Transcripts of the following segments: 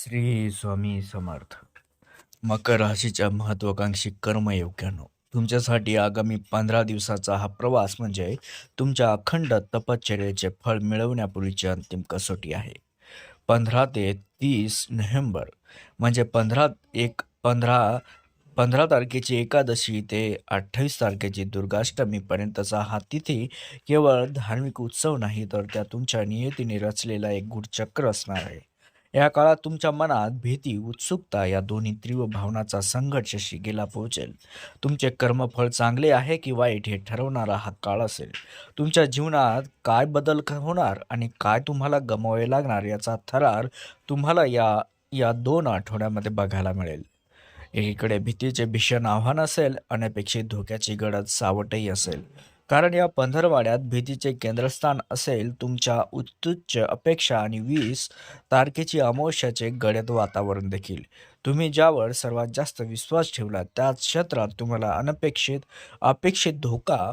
श्री स्वामी समर्थ. मकर राशीच्या महत्वाकांक्षी कर्मयोग्यानो तुमच्यासाठी आगामी पंधरा दिवसाचा हा प्रवास म्हणजे तुमच्या अखंड तपश्चर्याचे फळ मिळवण्यापूर्वीची अंतिम कसोटी आहे. पंधरा ते तीस नोव्हेंबर म्हणजे पंधरा एक पंधरा पंधरा तारखेची एकादशी ते अठ्ठावीस तारखेची दुर्गाष्टमीपर्यंतचा हा तिथी केवळ धार्मिक उत्सव नाही तर त्या तुमच्या नियतीने रचलेला एक गुढचक्र असणार आहे. या काळात तुमच्या मनात भीती उत्सुकता या दोन्ही तीव्र भावनाचा संघर्ष शिगेला पोहोचेल. तुमचे कर्मफळ चांगले आहे की वाईट हे ठरवणारा हा काळ असेल. तुमच्या जीवनात काय बदल होणार आणि काय तुम्हाला गमावे लागणार याचा थरार तुम्हाला या या दोन आठवड्यामध्ये बघायला मिळेल. एकीकडे भीतीचे भीषण आव्हान असेल अनपेक्षित धोक्याची गडद सावटही असेल. कारण या पंधरवाड्यात भीतीचे केंद्रस्थान असेल तुमच्या उत्तुच्च अपेक्षा आणि वीस तारखेची अमावस्याचे गडद वातावरण देखील. तुम्ही ज्यावर सर्वात जास्त विश्वास ठेवला त्याच क्षेत्रात तुम्हाला अनपेक्षित अपेक्षित धोका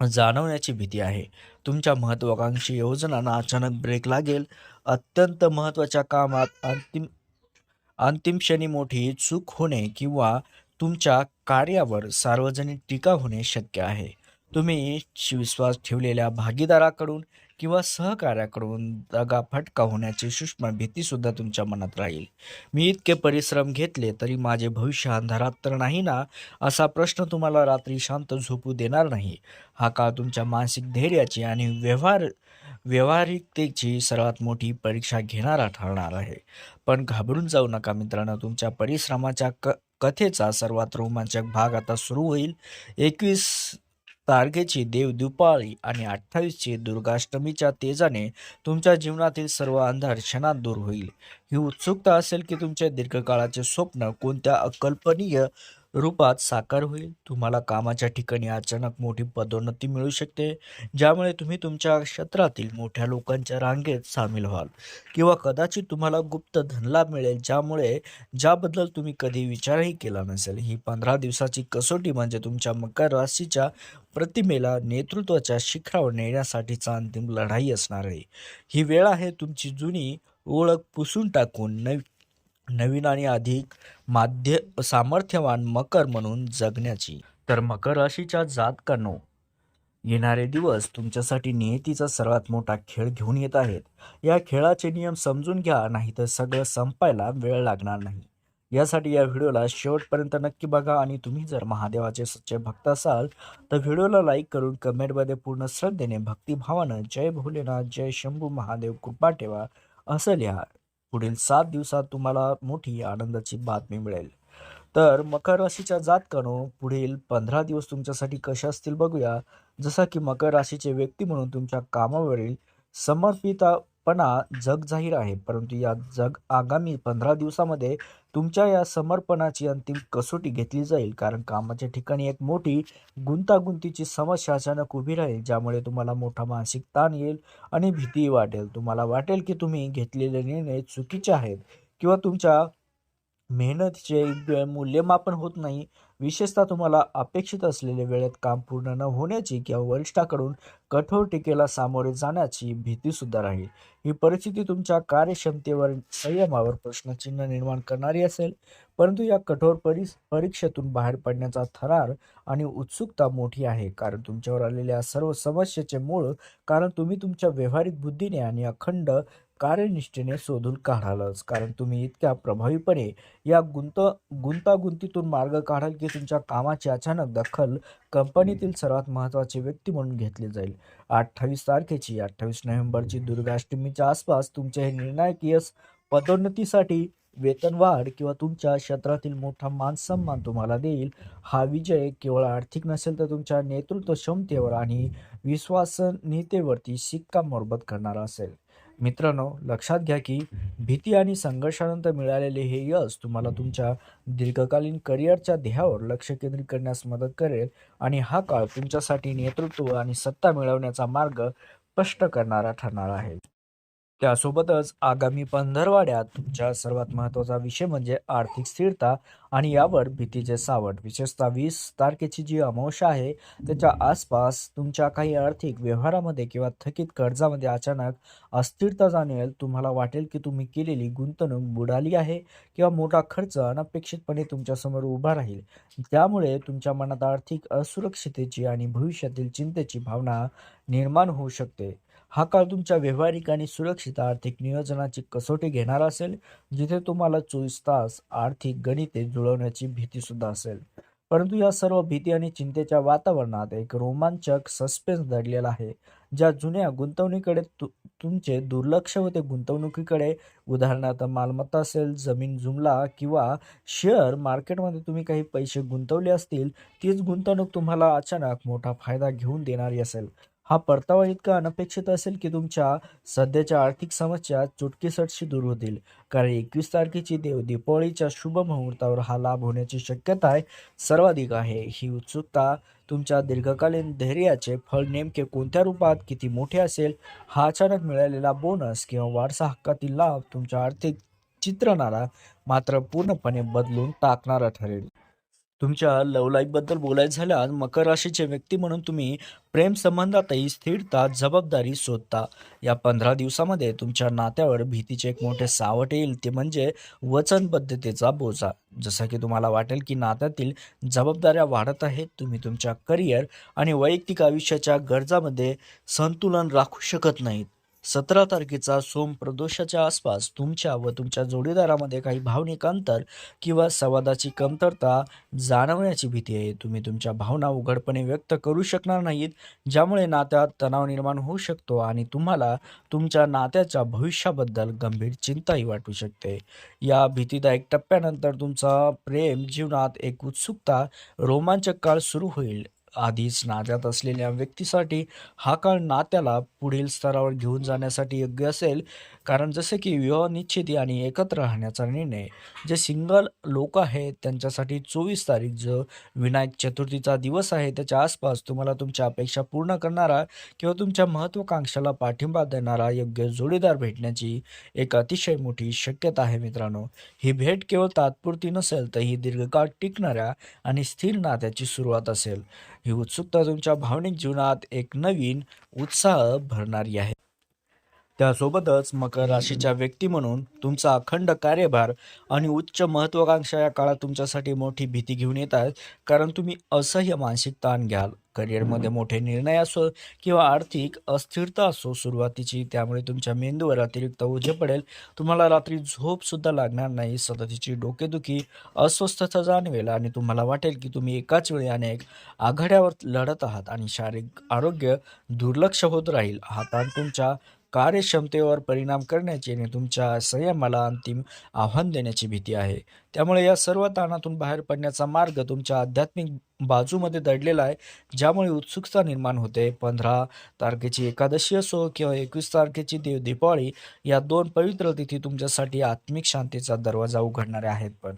जाणवण्याची भीती आहे. तुमच्या महत्वाकांक्षी योजनांना अचानक ब्रेक लागेल. अत्यंत महत्त्वाच्या कामात अंतिम अंतिम क्षणी मोठी चूक होणे किंवा तुमच्या कार्यावर सार्वजनिक टीका होणे शक्य आहे. तुम्ही विश्वास ठेवलेल्या भागीदाराकडून किंवा सहकार्याकडून दगा फटका होण्याची सूक्ष्म भीतीसुद्धा तुमच्या मनात राहील. मी इतके परिश्रम घेतले तरी माझे भविष्य अंधारात तर नाही ना? असा प्रश्न तुम्हाला रात्री शांत झोपू देणार नाही. हा काळ तुमच्या मानसिक धैर्याची आणि व्यवहार व्यवहारिकतेची सर्वात मोठी परीक्षा घेणारा ठरणार आहे. पण घाबरून जाऊ नका मित्रांनो. तुमच्या परिश्रमाच्या क कथेचा सर्वात रोमांचक भाग आता सुरू होईल. एकवीस तारखेची देव दुपाळी आणि अठ्ठावीसची दुर्गाष्टमीच्या तेजाने तुमच्या जीवनातील सर्व अंधार क्षणात दूर होईल. ही उत्सुकता असेल की तुमचे दीर्घकाळाचे स्वप्न कोणत्या अकल्पनीय रूपात साकार होईल. तुम्हाला कामाच्या ठिकाणी अचानक मोठी पदोन्नती मिळू शकते ज्यामुळे तुम्ही तुमच्या क्षेत्रातील मोठ्या लोकांच्या रांगेत सामील व्हाल. किंवा कदाचित तुम्हाला गुप्त धनलाभ मिळेल ज्यामुळे ज्याबद्दल तुम्ही कधी विचारही केला नसेल. ही पंधरा दिवसाची कसोटी म्हणजे तुमच्या मकर राशीच्या प्रतिमेला नेतृत्वाच्या शिखरावर नेण्यासाठीचा अंतिम लढाई असणार आहे. ही वेळ आहे तुमची जुनी ओळख पुसून टाकून नवी नवीन आणि अधिक माध्य सामर्थ्यवान मकर म्हणून जगण्याची. तर मकर राशीच्या जातकांनो येणारे दिवस तुमच्यासाठी नियतीचा सर्वात मोठा खेळ घेऊन येत आहेत. या खेळाचे नियम समजून घ्या नाही तर सगळं संपायला वेळ लागणार नाही. यासाठी या व्हिडिओला शेवटपर्यंत नक्की बघा आणि तुम्ही जर महादेवाचे सच्चे भक्त असाल तर व्हिडिओला लाईक करून कमेंटमध्ये पूर्ण श्रद्धेने भक्तिभावानं जय भोलेनाथ जय शंभू महादेव कृपा ठेवा असं लिहा. पुढील सात दिवसात तुम्हाला मोठी आनंदाची बातमी मिळेल. तर मकर राशीच्या जातकानो पुढील पंधरा दिवस तुमच्यासाठी कसे असतील बघूया. जसा की मकर राशीचे व्यक्ती म्हणून तुमच्या कामावरील पणा जग जाहीर आहे. परंतु या जग आगामी पंधरा दिवसामध्ये तुमच्या या समर्पणाची अंतिम कसोटी घेतली जाईल. कारण कामाच्या ठिकाणी एक मोठी गुंतागुंतीची समस्या अचानक उभी राहील ज्यामुळे तुम्हाला मोठा मानसिक ताण येईल आणि भीती वाटेल. तुम्हाला वाटेल की तुम्ही घेतलेले निर्णय चुकीचे आहेत किंवा तुमच्या मेहनतीचे मूल्यमापन होत नाही. विशेषतः तुम्हाला अपेक्षित असलेल्या वेळेत काम पूर्ण न होण्याची किंवा वरिष्ठाकडून कठोर टीकेला सामोरे जाण्याची भीती सुद्धा राहील. ही परिस्थिती तुमच्या कार्यक्षमतेवर संयमावर प्रश्नचिन्ह निर्माण करणारी असेल परंतु या कठोर परि परीक्षेतून बाहेर पडण्याचा थरार आणि उत्सुकता मोठी आहे कारण तुमच्यावर आलेल्या सर्व समस्येचे मूळ कारण तुम्ही तुमच्या व्यावहारिक बुद्धीने आणि अखंड कार्यनिष्ठेने शोधून काढालच कारण तुम्ही इतक्या प्रभावीपणे या गुंत गुंतागुंतीतून मार्ग काढाल की तुमच्या कामाची अचानक दखल कंपनीतील सर्वात महत्त्वाचे व्यक्ती म्हणून घेतली जाईल. अठ्ठावीस तारखेची अठ्ठावीस नोव्हेंबरची दुर्गाष्टमीच्या आसपास तुमचे हे निर्णायक यश पदोन्नतीसाठी वेतनवाढ किंवा तुमच्या क्षेत्रातील मोठा मानसन्मान तुम्हाला देईल. हा विजय केवळ आर्थिक नसेल तर तुमच्या नेतृत्व क्षमतेवर आणि विश्वसनीयतेवरती शिक्कामोर्बत करणारा असेल. मित्रांनो लक्षात घ्या की भीती आणि संघर्षानंतर मिळालेले हे यश तुम्हाला तुमच्या दीर्घकालीन करिअरच्या ध्येयावर लक्ष केंद्रित करण्यास मदत करेल आणि हा काळ तुमच्यासाठी नेतृत्व आणि सत्ता मिळवण्याचा मार्ग स्पष्ट करणारा ठरणार आहे. त्यासोबतच आगामी पंधरवाड्यात तुमच्या सर्वात महत्त्वाचा विषय म्हणजे आर्थिक स्थिरता आणि यावर भीतीचे सावट. विशेषतः वीस तारखेची जी अमावस्या आहे त्याच्या आसपास तुमच्या काही आर्थिक व्यवहारामध्ये किंवा थकीत कर्जामध्ये अचानक अस्थिरता जाणवेल तुम्हाला वाटेल की तुम्ही केलेली गुंतवणूक बुडाली आहे किंवा मोठा खर्च अनपेक्षितपणे तुमच्यासमोर उभा राहील. त्यामुळे तुमच्या मनात आर्थिक असुरक्षितेची आणि भविष्यातील चिंतेची भावना निर्माण होऊ शकते. हा काळ तुमच्या व्यावहारिक आणि सुरक्षित आर्थिक नियोजनाची कसोटी घेणारा असेल जिथे तुम्हाला चोवीस तास आर्थिक गणिते जुळवण्याची भीती सुद्धा असेल. परंतु या सर्व भीती आणि चिंतेच्या वातावरणात एक रोमांचक सस्पेन्स दडलेला आहे ज्या जुन्या गुंतवणुकीकडे तु तुमचे दुर्लक्ष होते गुंतवणुकीकडे उदाहरणार्थ मालमत्ता असेल जमीन जुमला किंवा शेअर मार्केटमध्ये तुम्ही काही पैसे गुंतवले असतील तीच गुंतवणूक तुम्हाला अचानक मोठा फायदा घेऊन देणारी असेल. हा परतावा इतका अनपेक्षित असेल की तुमच्या सध्याच्या आर्थिक समस्या चुटकीसटशी दूर होतील. कारण एकवीस तारखेची देव दीपावलीच्या शुभ मुहूर्तावर हा लाभ होण्याची शक्यता आहे. सर्वाधिक आहे. ही उत्सुकता तुमच्या दीर्घकालीन धैर्याचे फळ नेमके कोणत्या रूपात किती मोठे असेल हा अचानक मिळालेला बोनस किंवा वारसा हक्कातील लाभ तुमच्या आर्थिक चित्रणाला मात्र पूर्णपणे बदलून टाकणारा ठरेल. तुमच्या लव लाईफबद्दल बोलायचं झाल्यास मकर राशीचे व्यक्ती म्हणून तुम्ही प्रेम संबंधातही स्थिरता जबाबदारी शोधता. या पंधरा दिवसामध्ये तुमच्या नात्यावर भीतीचे एक मोठे सावट येईल ते म्हणजे वचनबद्धतेचा बोजा. जसं की तुम्हाला वाटेल की नात्यातील जबाबदाऱ्या वाढत आहेत तुम्ही तुमच्या करिअर आणि वैयक्तिक आयुष्याच्या गरजामध्ये संतुलन राखू शकत नाहीत. सतरा तारखेचा सोम प्रदोषाच्या आसपास तुमच्या व तुमच्या जोडीदारामध्ये काही भावनिक अंतर किंवा संवादाची कमतरता जाणवण्याची भीती आहे. तुम्ही तुमच्या भावना उघडपणे व्यक्त करू शकणार नाहीत ज्यामुळे नात्यात तणाव निर्माण होऊ शकतो आणि तुम्हाला तुमच्या नात्याच्या भविष्याबद्दल गंभीर चिंताही वाटू शकते. या भीतीदायक टप्प्यानंतर तुमचा प्रेम जीवनात एक उत्सुकता रोमांचक काळ सुरू होईल. आधीच नात्यात असलेल्या व्यक्तीसाठी हा काळ नात्याला पुढील स्तरावर घेऊन जाण्यासाठी योग्य असेल. कारण जसे की विवाह निश्चिती आणि एकत्र राहण्याचा निर्णय. जे सिंगल लोक आहेत त्यांच्यासाठी चोवीस तारीख जो विनायक चतुर्थीचा दिवस आहे त्याच्या आसपास तुम्हाला तुमच्या अपेक्षा पूर्ण करणारा किंवा तुमच्या महत्त्वाकांक्षाला पाठिंबा देणारा योग्य जोडीदार भेटण्याची एक अतिशय मोठी शक्यता आहे मित्रांनो. ही भेट केवळ तात्पुरती नसेल तर ही दीर्घकाळ टिकणाऱ्या आणि स्थिर नात्याची सुरुवात असेल. ही उत्सुकता तुमच्या भावनिक जीवनात एक नवीन उत्साह भरणारी आहे. त्यासोबतच मकर राशीच्या व्यक्ती म्हणून तुमचा अखंड कार्यभार आणि उच्च महत्त्वाकांक्षा या काळात तुमच्यासाठी मोठी भीती घेऊन येत आहेत कारण तुम्ही असह्य मानसिक ताण घ्याल. करिअरमध्ये मोठे निर्णय असो किंवा आर्थिक अस्थिरता असो सुरुवातीची त्यामुळे तुमच्या मेंदूवर अतिरिक्त ओझे पडेल. तुम्हाला रात्री झोपसुद्धा लागणार नाही सततीची डोकेदुखी अस्वस्थता जाणवेल आणि तुम्हाला वाटेल की तुम्ही एकाच वेळी अनेक आघाड्यावर लढत आहात आणि शारीरिक आरोग्य दुर्लक्ष होत राहील. हा ताण तुमच्या कार्यक्षमतेवर परिणाम करण्याची आणि तुमच्या संयमाला अंतिम आव्हान देण्याची भीती आहे. त्यामुळे या सर्व ताणातून बाहेर पडण्याचा मार्ग तुमच्या आध्यात्मिक बाजूमध्ये दडलेला आहे ज्यामुळे उत्सुकता निर्माण होते. पंधरा तारखेची एकादशी असो किंवा एकवीस तारखेची देव दीपावली या दोन पवित्र तिथी तुमच्यासाठी आत्मिक शांतीचा दरवाजा उघडणारे आहेत पण.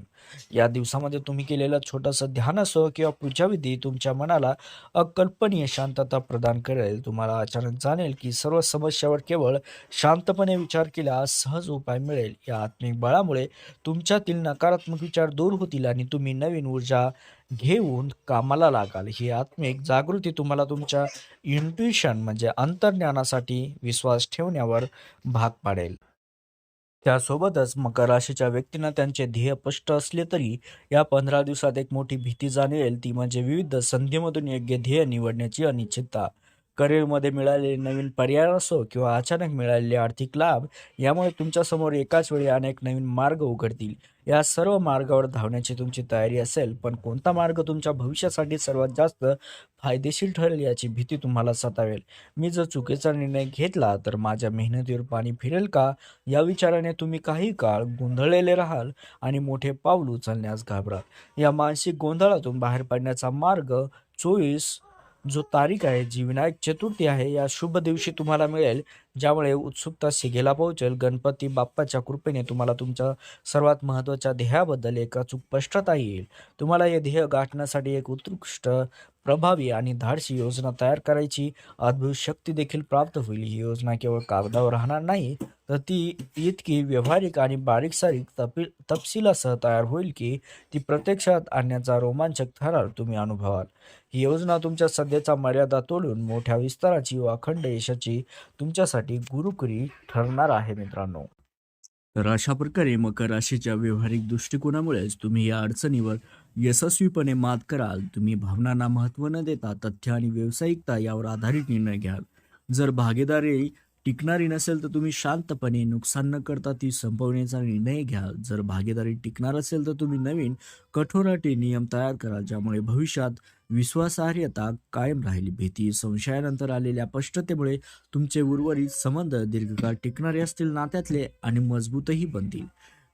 या दिवसामध्ये तुम्ही केलेलं छोटंसं ध्यान असो किंवा पूजाविधी तुमच्या मनाला अकल्पनीय शांतता प्रदान करेल. तुम्हाला अचानक जाणेल की सर्व समस्यावर केवळ शांतपणे विचार केल्यास सहज उपाय मिळेल. या आत्मिक बळामुळे तुमच्यातील नकारात्मक विचार दूर होतील आणि तुम्ही नवीन ऊर्जा घेऊन कामाला लागाल. ही आत्मिक जागृती तुम्हाला तुमच्या इंट्युशन म्हणजे अंतर्ज्ञानासाठी विश्वास ठेवण्यावर भाग पाडेल. त्यासोबतच मकर राशीच्या व्यक्तींना त्यांचे ध्येय स्पष्ट असले तरी या पंधरा दिवसात एक मोठी भीती जाणवेल. ती म्हणजे विविध संधीमधून योग्य ध्येय निवडण्याची अनिश्चितता. करिअरमध्ये मिळालेले नवीन पर्याय असो किंवा अचानक मिळालेले आर्थिक लाभ यामुळे तुमच्यासमोर एकाच वेळी अनेक नवीन मार्ग उघडतील. या सर्व मार्गावर धावण्याची तुमची तयारी असेल पण कोणता मार्ग तुमच्या भविष्यासाठी सर्वात जास्त फायदेशीर ठरेल याची भीती तुम्हाला सतावेल. मी जर चुकीचा निर्णय घेतला तर माझ्या मेहनतीवर पाणी फिरेल का? या विचाराने तुम्ही काही काळ गोंधळलेले राहाल आणि मोठे पाऊल उचलण्यास घाबराल. या मानसिक गोंधळातून बाहेर पडण्याचा मार्ग चोवीस जो तारीख आहे जी विनायक चतुर्थी आहे या शुभ दिवशी तुम्हाला मिळेल. ज्यामुळे उत्सुकता शिगेला पोहोचेल गणपती बाप्पाच्या कृपेने तुम्हाला तुमच्या सर्वात महत्त्वाच्या ध्येयाबद्दल एक अचूक स्पष्टता येईल. तुम्हाला हे ध्येय गाठण्यासाठी एक उत्कृष्ट प्रभावी आणि धाडसी योजना तयार करायची अद्भुत शक्ती देखील प्राप्त होईल. ही योजना केवळ कागदावर राहणार नाही तर ती इतकी व्यावहारिक आणि बारीक सारीक तपी तपशिलासह तयार होईल की ती प्रत्यक्षात आणण्याचा रोमांचक थरार तुम्ही अनुभवाल. ही योजना तुमच्या सध्याचा मर्यादा तोडून मोठ्या विस्ताराची व अखंड यशाची तुमच्यासाठी गुरुकरी ठरणार आहे मित्रांनो. तर अशा प्रकारे मकर राशीच्या व्यवहारिक दृष्टिकोनामुळेच तुम्ही या अडचणीवर यशस्वीपणे मात कराल. तुम्ही भावनांना महत्त्व न देता तथ्य आणि व्यावसायिकता यावर आधारित निर्णय घ्याल. जर भागीदारी टिकणारी नसेल तर तुम्ही शांतपणे नुकसान न करता ती संपवण्याचा निर्णय घ्याल. जर भागीदारी टिकणार असेल तर तुम्ही नवीन कठोर अटी नियम तयार कराल ज्यामुळे भविष्यात विश्वासार्हता कायम राहिली. भीती संशयानंतर आलेल्या स्पष्टतेमुळे तुमचे उर्वरित संबंध दीर्घकाळ टिकणारे असतील नात्यातले आणि मजबूतही बनतील.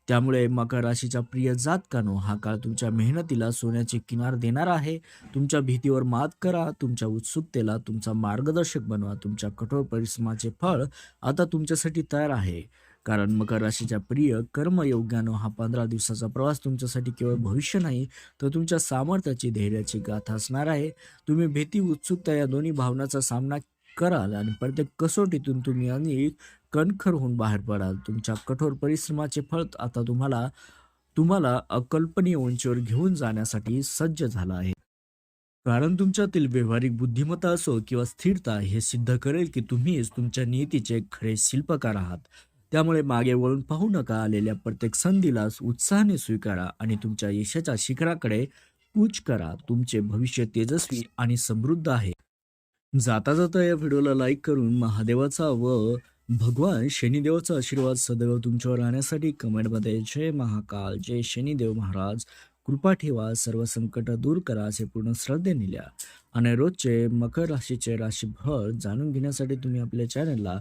त्यामुळे मकर राशीच्या प्रिय जातकानो हा काळ तुमच्या मेहनतीला सोन्याचे किनार देणार आहे. तुमच्या भीतीवर मात करा तुमच्या उत्सुकतेला तुमचा मार्गदर्शक बनवा तुमच्या कठोर परिश्रमाचे फळ आता तुमच्यासाठी तयार आहे. कारण मकर राशीच्या प्रिय कर्मयोग्यानं हा पंधरा दिवसाचा प्रवास तुमच्यासाठी केवळ भविष्य नाही तर तुमच्या सामर्थ्याची धैर्याची गाथा असणार आहे. तुम्ही भीती उत्सुकता या दोन्ही भावनाचा सामना कराल आणि प्रत्येक कसोटीतून तुम्ही अनेक कणखर होऊन बाहेर पडाल. तुमच्या कठोर परिश्रमाचे फळ आता तुम्हाला तुम्हाला अकल्पनीय उंचीवर घेऊन जाण्यासाठी सज्ज झाला आहे. कारण तुमच्यातील व्यवहारिक बुद्धिमत्ता असो किंवा स्थिरता हे सिद्ध करेल की तुम्हीच तुमच्या नियतीचे खरे शिल्पकार आहात. त्यामुळे मागे वळून पाहू नका आलेल्या प्रत्येक संधीला उत्साहाने स्वीकारा आणि तुमच्या यशाच्या शिखराकडे कूच करा. तुमचे भविष्य तेजस्वी आणि समृद्ध आहे. जाता जाता या व्हिडिओला लाईक करून महादेवाचा व भगवान शनिदेवाचा आशीर्वाद सदैव तुमच्यावर राहण्यासाठी कमेंटमध्ये जय महाकाल जय शनिदेव महाराज. कृपा ठेवा सर्व संकट दूर करा असे पूर्ण श्रद्धेने लिहा. आणि रोजचे मकर राशीचे राशीफळ जाणून घेण्यासाठी तुम्ही आपल्या चॅनलला